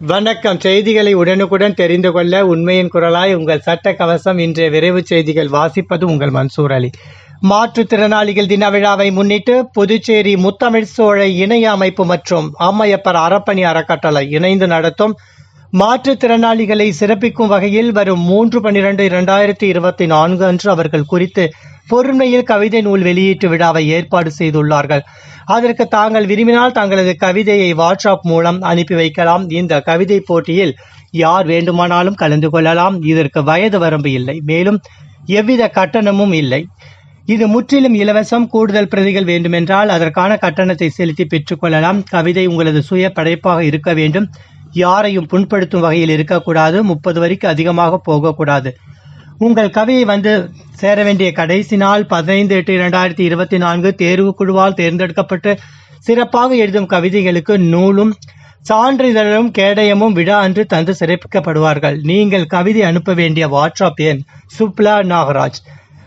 வணக்கம். செய்திகளை உடனுக்குடன் தெரிந்து கொள்ள உண்மையின் குரலாய் உங்கள் சட்ட கவசம் இன்றைய விரைவு செய்திகள் வாசிப்பது உங்கள் மன்சூர் அலி. மாற்றுத்திறனாளிகள் தின விழாவை முன்னிட்டு புதுச்சேரி முத்தமிழ் சோழ இணைய அமைப்பு மற்றும் அம்மையப்பர் அறப்பணி அறக்கட்டளை இணைந்து நடத்தும் மாற்றுத்திறனாளிகளை சிறப்பிக்கும் வகையில் வரும் மூன்று பன்னிரண்டு இரண்டாயிரத்தி இருபத்தி நான்கு அன்று அவர்கள் குறித்து பொறுமையில் கவிதை நூல் வெளியீட்டு விழாவை ஏற்பாடு செய்துள்ளார்கள். அதற்கு தாங்கள் விரும்பினால் தங்களது கவிதையை வாட்ஸ்அப் மூலம் அனுப்பி வைக்கலாம். இந்த கவிதை போட்டியில் யார் வேண்டுமானாலும் கலந்து கொள்ளலாம். இதற்கு வயது வரம்பு இல்லை. மேலும் எவ்வித கட்டணமும் இல்லை. இது முற்றிலும் இலவசம். கூடுதல் பிரதிகள் வேண்டுமென்றால் அதற்கான கட்டணத்தை செலுத்தி பெற்றுக்கொள்ளலாம் கவிதை உங்களது சுய படைப்பாக இருக்க வேண்டும். யாரையும் புண்படுத்தும் வகையில் இருக்கக்கூடாது. முப்பது வரைக்கு அதிகமாக போகக்கூடாது. உங்கள் கவியை வந்து சேர வேண்டிய கடைசி நாள் பதினைந்து எட்டு இரண்டாயிரத்தி இருபத்தி நான்கு தேர்வு குழுவால் தேர்ந்தெடுக்கப்பட்டு சிறப்பாக எழுதும் கவிதைகளுக்கு நூலும் சான்றிதழும் கேடயமும் விழா அன்று தந்து சிறப்பிக்கப்படுவார்கள். நீங்கள் கவிதை அனுப்ப வேண்டிய வாட்ஸ்அப் எண் சுப்லா நாகராஜ்.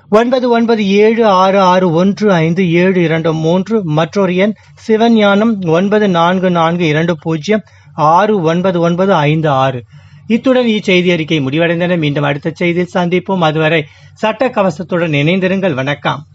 ஒன்பது ஒன்பது ஏழு ஆறு ஆறு ஒன்று ஐந்து ஏழு இரண்டு மூன்று. மற்றொரு எண் சிவஞானம் ஒன்பது நான்கு நான்கு இரண்டு பூஜ்ஜியம் ஆறு ஒன்பது ஒன்பது ஐந்து ஆறு. இத்துடன் இச்செய்தி அறிக்கை முடிவடைந்தன. மீண்டும் அடுத்த செய்தியில் சந்திப்போம். அதுவரை சட்ட கவசத்துடன் இணைந்திருங்கள். வணக்கம்.